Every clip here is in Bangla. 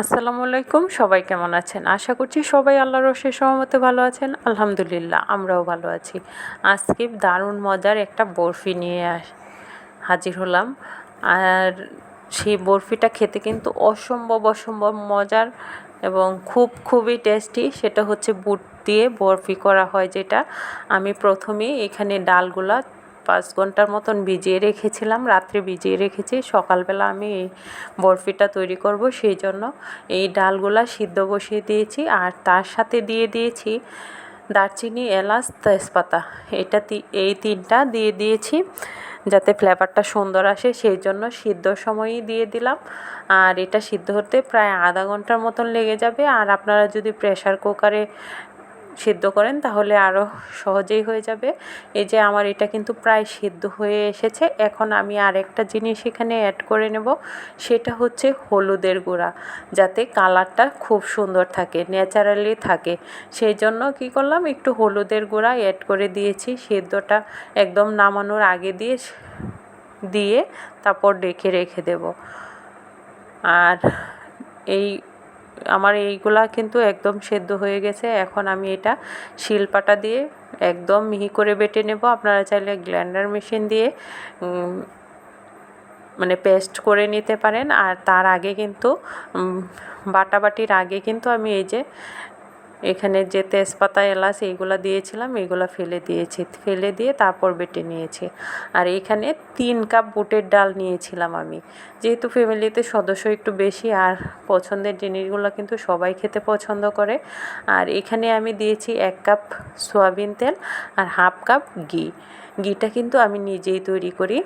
আসসালামু আলাইকুম, সবাই কেমন আছেন? আশা করছি সবাই আল্লাহর রসের সহমতে ভালো আছেন। আলহামদুলিল্লাহ, আমরাও ভালো আছি। আজকে দারুণ মজার একটা বরফি নিয়ে হাজির হলাম। আর সেই বরফিটা খেতে কিন্তু অসম্ভব অসম্ভব মজার এবং খুব, খুবই টেস্টি সেটা হচ্ছে বুট দিয়ে বরফি করা হয় যেটা। আমি প্রথমেই এখানে ডালগুলা পাঁচ ঘণ্টার মতন ভিজিয়ে রেখেছিলাম, রাত্রে ভিজিয়ে রেখেছি। সকালবেলা আমি এই বরফিটা তৈরি করব, সেই জন্য এই ডালগুলা সিদ্ধ বসিয়ে দিয়েছি আর তার সাথে দিয়ে দিয়েছি দারচিনি, এলাচ, তেজপাতা। এটা এই তিনটা দিয়ে দিয়েছি যাতে ফ্লেভারটা সুন্দর আসে, সেই জন্য সিদ্ধ সময়ই দিয়ে দিলাম। আর এটা সিদ্ধ হতে প্রায় আধা ঘণ্টার মতন লেগে যাবে। আর আপনারা যদি প্রেশার কুকারে সিদ্ধ করেন, তাহলে আরও সহজেই হয়ে যাবে। এই যে আমার এটা কিন্তু প্রায় সিদ্ধ হয়ে এসেছে। এখন আমি আরেকটা জিনিস এখানে অ্যাড করে নেব, সেটা হচ্ছে হলুদের গুঁড়া, যাতে কালারটা খুব সুন্দর থাকে, ন্যাচারালি থাকে। সেই জন্য কি করলাম, একটু হলুদের গুঁড়া অ্যাড করে দিয়েছি। সিদ্ধটা একদম নামানোর আগে দিয়ে দিয়ে তারপর ডেকে রেখে দেব। আর এই আমার এইগুলা কিন্তু একদম সেদ্ধ হয়ে গেছে। এখন আমি এটা শিলপাটা দিয়ে একদম মিহি করে বেটে নেব। আপনারা চাইলে গ্ল্যান্ডার মেশিন দিয়ে মানে পেস্ট করে নিতে পারেন। আর তার আগে কিন্তু বাটাবাটির আগে কিন্তু আমি এই যে এখানে যে তেজপাতা, এলাচ এইগুলো দিয়েছিলাম, এইগুলো ফেলে দিয়েছি। ফেলে দিয়ে তারপর বেটে নিয়েছি। আর এখানে তিন কাপ বুটের ডাল নিয়েছিলাম আমি। যেহেতু ফ্যামিলিতে সদস্য একটু বেশি, আর পছন্দের জিনিসগুলো কিন্তু সবাই খেতে পছন্দ করে। আর এখানে আমি দিয়েছি এক কাপ সোয়াবিন তেল আর হাফ কাপ ঘি। ঘিটা কিন্তু আমি নিজেই তৈরি করি।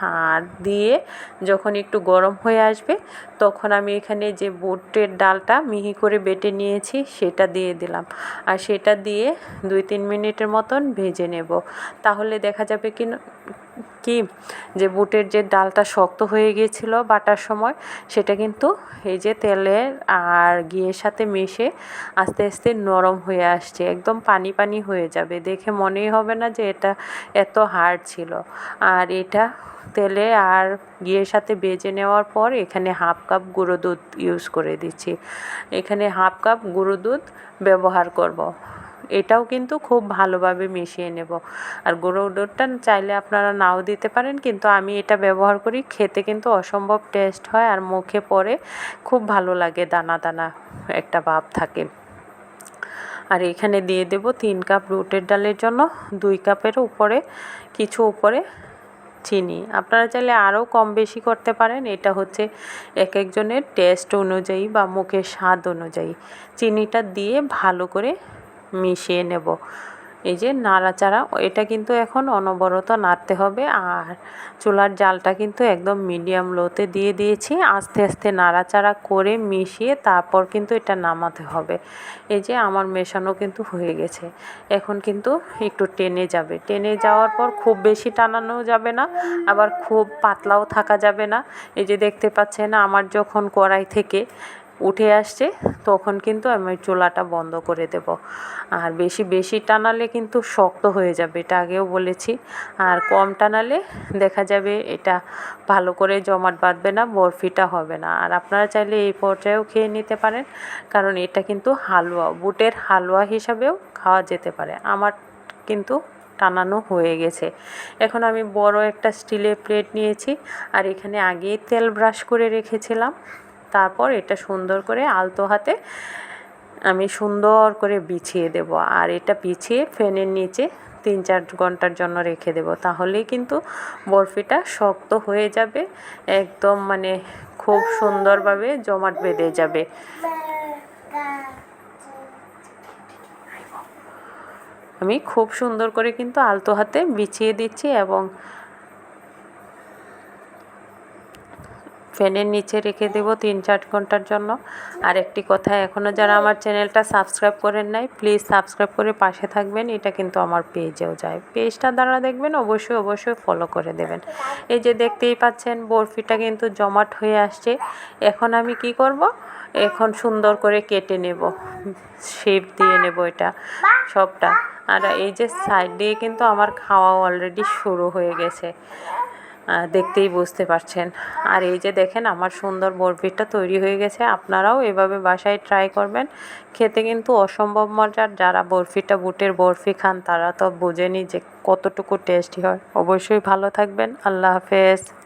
আর দিয়ে যখন একটু গরম হয়ে আসবে, তখন আমি এখানে যে বুটের ডালটা মিহি করে বেটে নিয়েছি, সেটা দিয়ে দিলাম। আর সেটা দিয়ে দুই তিন মিনিটের মতন ভেজে নেব। তাহলে দেখা যাবে কি কি যে বুটের যে ডালটা শক্ত হয়ে গিয়েছিল বাটার সময়, সেটা কিন্তু এই যে তেলের আর ঘিয়ের সাথে মিশে আস্তে আস্তে নরম হয়ে আসছে, একদম পানি পানি হয়ে যাবে। দেখে মনেই হবে না যে এটা এত হার্ড ছিল। আর এটা তেলে আর ঘিয়ের সাথে বেজে নেওয়ার পর এখানে হাফ কাপ গুঁড়ো দুধ ইউজ করে দিচ্ছি। এখানে হাফ কাপ গুঁড়ো দুধ ব্যবহার করব। এটাও কিন্তু খুব ভালোভাবে মিশিয়ে নেব। আর গুঁড়ো দুধটা চাইলে আপনারা নাও দিতে পারেন, কিন্তু আমি এটা ব্যবহার করি, খেতে কিন্তু অসম্ভব টেস্ট হয় আর মুখে পরে খুব ভালো লাগে, দানা দানা একটা ভাব থাকে। আর এখানে দিয়ে দেব তিন কাপ রুটের ডালের জন্য, দুই কাপের উপরে, কিছু উপরে চিনি। আপনারা চাইলে আরও কম বেশি করতে পারেন, এটা হচ্ছে এক একজনের টেস্ট অনুযায়ী বা মুখের স্বাদ অনুযায়ী। চিনিটা দিয়ে ভালো করে মিশিয়ে নেব। এই যে নাড়াচাড়া, এটা কিন্তু এখন অনবরত নাড়তে হবে। আর চুলার জালটা কিন্তু একদম মিডিয়াম লোতে দিয়ে দিয়েছি। আস্তে আস্তে নাড়াচাড়া করে মিশিয়ে তারপর কিন্তু এটা নামাতে হবে। এই যে আমার মেশানো কিন্তু হয়ে গেছে। এখন কিন্তু একটু টেনে যাবে। টেনে যাওয়ার পর খুব বেশি টানানো যাবে না, আবার খুব পাতলাও থাকা যাবে না। এই যে দেখতে পাচ্ছেন, আমার যখন কড়াই থেকে উঠে আসছে, তখন কিন্তু আমি চুলাটা বন্ধ করে দেব। আর বেশি বেশি টানালে কিন্তু শক্ত হয়ে যাবে, এটা আগেও বলেছি। আর কম টানালে দেখা যাবে এটা ভালো করে জমাট বাঁধবে না, বরফিটা হবে না। আর আপনারা চাইলে এই পর্যায়েও খেয়ে নিতে পারেন, কারণ এটা কিন্তু হালুয়া, বুটের হালুয়া হিসাবেও খাওয়া যেতে পারে। আমার কিন্তু টানানো হয়ে গেছে। এখন আমি বড় একটা স্টিলের প্লেট নিয়েছি, আর এখানে আগেই তেল ব্রাশ করে রেখেছিলাম। তারপর এটা সুন্দর করে আলতো হাতে আমি সুন্দর করে বিছিয়ে দেব। আর এটা বিছিয়ে ফ্যানের নিচে তিন চার ঘণ্টার জন্য রেখে দেব। তাহলেই কিন্তু বরফিটা শক্ত হয়ে যাবে, একদম মানে খুব সুন্দরভাবে জমাট বেঁধে যাবে। আমি খুব সুন্দর করে কিন্তু আলতো হাতে বিছিয়ে দিচ্ছি এবং ফ্যানের নিচে রেখে দেব তিন চার ঘণ্টার জন্য। আর একটি কথা এখনও যারা আমার চ্যানেলটা সাবস্ক্রাইব করেন নাই, প্লিজ সাবস্ক্রাইব করে পাশে থাকবেন। এটা কিন্তু আমার পেজেও যায়। পেজটা দ্বারা দেখবেন, অবশ্যই অবশ্যই ফলো করে দেবেন। এই যে দেখতেই পাচ্ছেন, বরফিটা কিন্তু জমাট হয়ে আসছে। এখন আমি কি করব? এখন সুন্দর করে কেটে নেব। শেপ দিয়ে নেব এটা, সবটা। আর এই যে সাইড দিয়ে কিন্তু আমার খাওয়া অলরেডি শুরু হয়ে গেছে। দেখতেই বুঝতে পারছেন। আর এই যে দেখেন, আমার সুন্দর বরফিটা তৈরি হয়ে গেছে। আপনারাও এভাবে বাসায় ট্রাই করবেন। খেতে কিন্তু অসম্ভব মজার। যারা বরফিটা, বুটের বরফি খান, তারা তো বোঝেনি যে কতটুকু টেস্টি হয়। অবশ্যই ভালো থাকবেন। আল্লাহ হাফেজ।